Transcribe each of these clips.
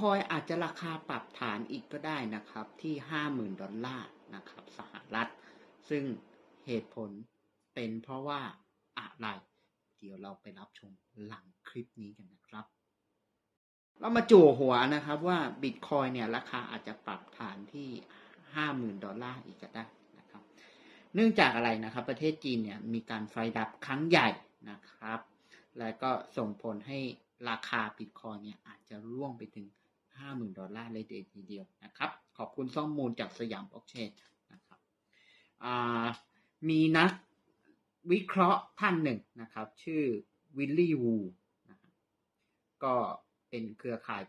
คอยอาจจะราคาปรับฐานอีกก็ได้นะครับที่ห้าหมื่นดอลลาร์นะครับสหรัฐ ซึ่งเหตุผลเป็นเพราะว่าอะไร เดี๋ยวเราไปรับชมหลังคลิปนี้กันนะครับ เรามาจู่หัวนะครับว่าบิตคอยเนี่ยราคาอาจจะปรับฐานที่ห้าหมื่นดอลลาร์อีกก็ได้นะครับ เนื่องจากอะไรนะครับ ประเทศจีนเนี่ยมีการไฟดับครั้งใหญ่นะครับ และก็ส่งผลให้ราคาบิตคอยเนี่ยอาจจะร่วงไปถึง 50,000 ดอลลาร์เลยทีเดียวนะครับ ขอบคุณข้อมูลจากสยามบล็อกเชนนะครับมีนักวิเคราะห์ท่านหนึ่งนะครับ ชื่อวิลลี่วูก็เป็นเครือข่าย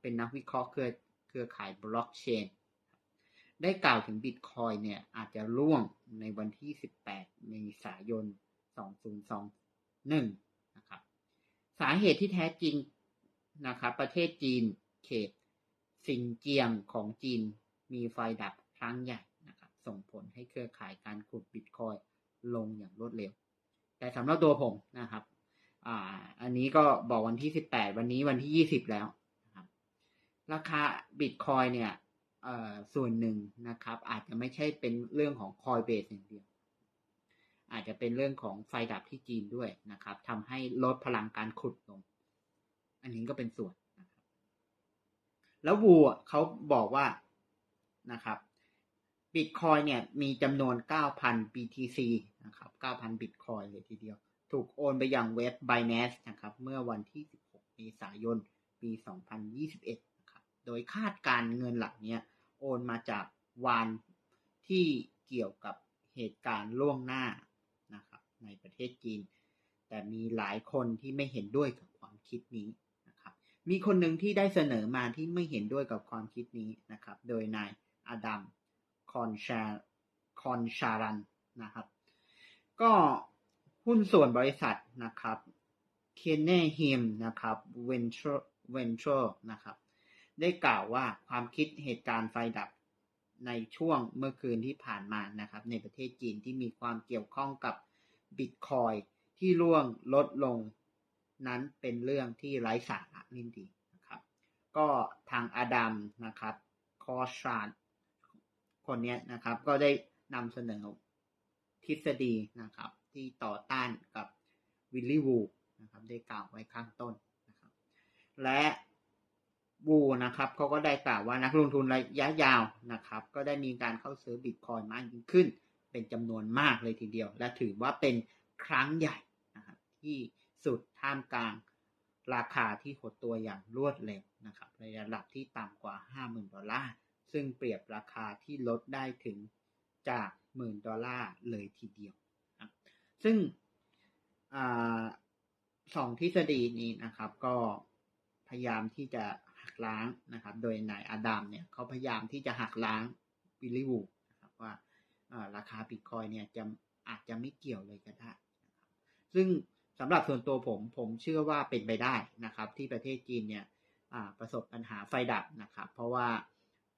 เป็นนักวิเคราะห์เครือเครือข่ายบล็อกเชนได้กล่าวถึงบิตคอยเนี่ยอาจจะร่วงในวันที่ 18 เมษายน 2021 นะครับ สาเหตุที่แท้จริงนะครับ ประเทศจีน เขตซินเจียงของจีนมีไฟดับครั้งใหญ่นะครับส่งผลให้เครือข่ายการขุดบิตคอยลงอย่างรวดเร็ว แต่สำหรับตัวผมนะครับอ่าอันนี้ก็บอกวันที่ 18 วันนี้วันที่ 20 แล้วนะครับราคาบิตคอยเนี่ยเอ่อส่วนหนึ่งนะครับ อาจจะไม่ใช่เป็นเรื่องของคอยเบสอย่างเดียวอาจจะเป็นเรื่องของไฟดับที่จีนด้วยนะครับทำให้ลดพลังการขุดลง อันนี้ก็เป็นส่วน แล้ววูเขาบอกว่านะครับบิตคอยเนี่ยมีจำนวน 9,000 BTC นะครับ 9,000 บิตคอยเลยทีเดียว ถูกโอนไปยังเว็บ Binance นะครับ เมื่อวันที่ 16 เมษายน ปี 2021 นะครับ โดยคาดการเงินหลักเนี้ยโอนมาจากวานที่เกี่ยวกับเหตุการณ์ล่วงหน้านะครับในประเทศจีน แต่มีหลายคนที่ไม่เห็นด้วยกับความคิดนี้ มีคนหนึ่งที่ได้เสนอมาที่ไม่เห็นด้วยกับความคิดนี้นะครับ โดยนายอดัมคอนชาคอนชารันนะครับ ก็หุ้นส่วนบริษัทนะครับเคนเน่ฮิมนะครับเวนเชอร์เวนเชอร์นะครับได้กล่าวว่าความคิดเหตุการณ์ไฟดับในช่วงเมื่อคืนที่ผ่านมานะครับ ในประเทศจีนที่มีความเกี่ยวข้องกับบิตคอยที่ร่วงลดลง นั้นเป็นเรื่องที่ไร้สาระนิ่ดีนะครับ ก็ทางอดัมนะครับคอชานคนนี้นะครับ ก็ได้นำเสนอทฤษฎีนะครับ ที่ต่อต้านกับวิลลี่วูนะครับ ได้กล่าวไว้ข้างต้นนะครับ และวูนะครับเขาก็ได้กล่าวว่านักลงทุนระยะยาวนะครับ ก็ได้มีการเข้าซื้อบิตคอยมากยิ่งขึ้น เป็นจำนวนมากเลยทีเดียว และถือว่าเป็นครั้งใหญ่นะครับที่ สุดท่ามกลางราคาที่หดตัวอย่างรวดเร็วนะครับในระดับที่ต่ำกว่า 50,000 ดอลลาร์ ซึ่งเปรียบราคาที่ลดได้ถึงจากหมื่นดอลลาร์เลยทีเดียวนะซึ่งอสองทฤษฎีนี้นะครับก็พยายามที่จะหักล้างนะครับ โดยนายอาดัมเนี่ยเขาพยายามที่จะหักล้างวิลลี่วูนะครับว่าราคาบิตคอยเนี่ยจะอาจจะไม่เกี่ยวเลยก็ได้นะซึ่ง สำหรับส่วนตัวผมผมเชื่อว่าเป็นไปได้นะครับ ที่ประเทศจีนเนี่ยประสบปัญหาไฟดับนะครับ เพราะว่า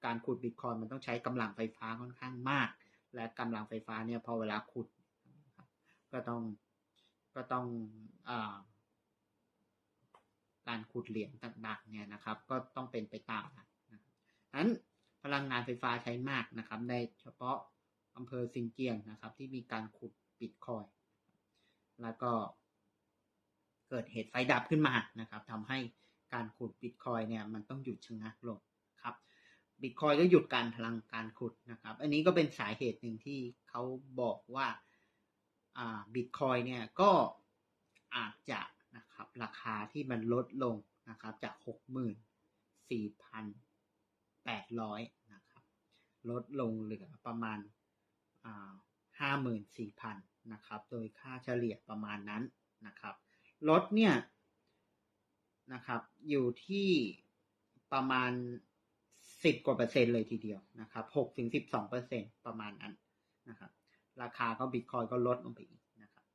การขุดบิตคอยมันต้องใช้กำลังไฟฟ้าค่อนข้างมาก และกำลังไฟฟ้าเนี่ยพอเวลาขุด ก็ต้องก็ต้องอการขุดเหรียญต่างๆเนี่ยนะครับ ก็ต้องเป็นไปตามนะนั้นพลังงานไฟฟ้าใช้มากนะครับ ในเฉพาะอำเภอซินเจียงนะครับ ที่มีการขุดบิตคอยแล้วก็ เกิดเหตุไฟดับขึ้นมานะครับทำให้การขุดบิตคอยเนี่ยมันต้องหยุดชะงักลงครับบิตคอยก็หยุดการพลังการขุดนะครับ อันนี้ก็เป็นสาเหตุหนึ่งที่เขาบอกว่าบิตคอยเนี่ยก็อาจจะนะครับราคาที่มันลดลงนะครับจากหกหมื่นสี่พันแปดร้อยนะครับลดลงเหลือประมาณห้าหมื่นสี่พันนะครับโดยค่าเฉลี่ยประมาณนั้น ลดเนี่ยนะครับ อยู่ที่ประมาณสิบกว่าเปอร์เซ็นต์เลยทีเดียวนะครับหกถึงสิบสองเปอร์เซ็นตประมาณนั้นนะครับ ราคาก็บิตคอยก็ลดลงไปอีกนะครับ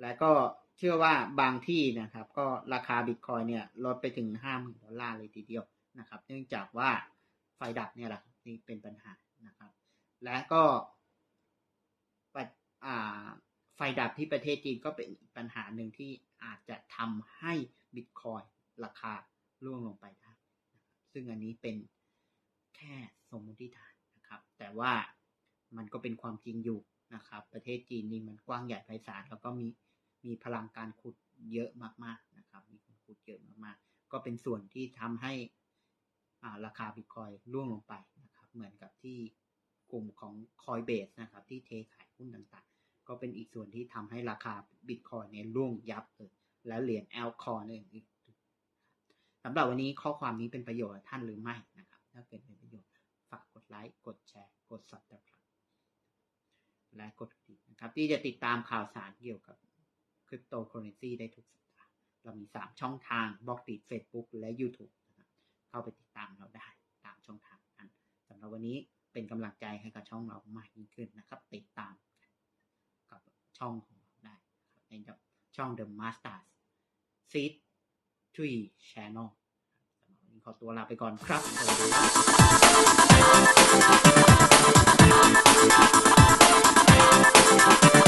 และก็เชื่อว่าบางที่นะครับ ก็ราคาบิตคอยเนี่ยลดไปถึงห้าหมื่นดอลลาร์เลยทีเดียวนะครับ เนื่องจากว่าไฟดับเนี่ยแหละนี่เป็นปัญหานะครับ และก็ ดับที่ประเทศจีนก็เป็นปัญหาหนึ่งที่อาจจะทำให้บิตคอยราคาร่วงลงไปได้ซึ่งอันนี้เป็นแค่สมมติฐานนะครับ แต่ว่ามันก็เป็นความจริงอยู่นะครับ ประเทศจีนนี่มันกว้างใหญ่ไพศาลแล้วก็มีมีพลังการขุดเยอะมากๆนะครับ มีคนขุดเยอะมากๆ ก็เป็นส่วนที่ทำให้อ่าราคาบิตคอยร่วงลงไปนะครับ เหมือนกับที่กลุ่มของ Coinbase นะครับ ที่เทขายหุ้นต่างๆ ก็เป็นอีกส่วนที่ทำให้ราคาบิตคอยเนี่ยร่วงยับเลยแล้วเหรียญแอลคอร์เนี่ยอีกสำหรับวันนี้ข้อความนี้เป็นประโยชน์ท่านหรือไม่นะครับ ถ้าเกิดเป็นประโยชน์ฝากกดไลค์กดแชร์ กด subscribe และกดกระดิ่งนะครับ ที่จะติดตามข่าวสารเกี่ยวกับคริปโตเคอเรนซีได้ทุกสัปดาห์เรามี 3 ช่องทางบล็อกดีด Facebook และ YouTube นะครับเข้าไปติดตามเราได้ตามช่องทางนั้นสำหรับวันนี้เป็นกำลังใจให้กับช่องเรามากยิ่งขึ้นนะครับ ติดตาม ช่องได้ครัในช่อง The Masters Seed 3 Channel รับวันนี้ขอตัวลาไปก่อนครับสวัสดีครับ